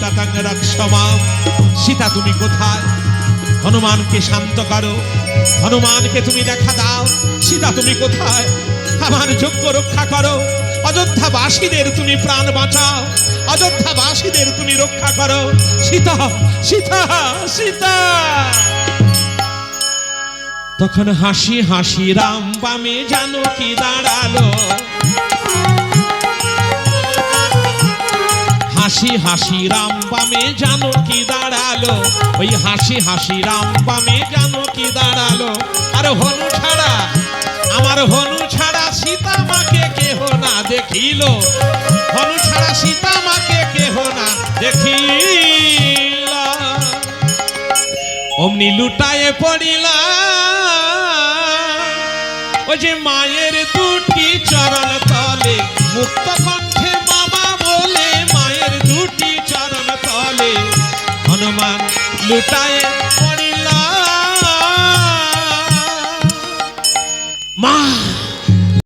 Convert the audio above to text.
নিমিতাতাং রক্ষমা সীতা, তুমি কোথায়? হনুমানকে শান্ত করো। হনুমানকে তুমি দেখা দাও। সীতা, তুমি কোথায়? আমার যোগ্য রক্ষা করো। অযোধ্যাবাসীদের তুমি প্রাণ বাঁচাও। অযোধ্যাবাসীদের তুমি রক্ষা করো। সীতা সীতা সীতা। তখন হাসি হাসি রাম বামে জানো কি দাঁড়াল? হাসি হাসি রাম বামে জানো কি দাঁড়াল? ওই হাসি হাসি রাম বামে জানো কি দাঁড়াল? আর হনু ছাড়া, আমার হনু ছাড়া সীতা মাকে কেহ না দেখিল। হনু ছাড়া সীতা মাকে কেহ না দেখিল। অমনি লুটায়ে পড়িলা। ও যে মায়ের দুটি চরণ তলে লুটায়ে মা!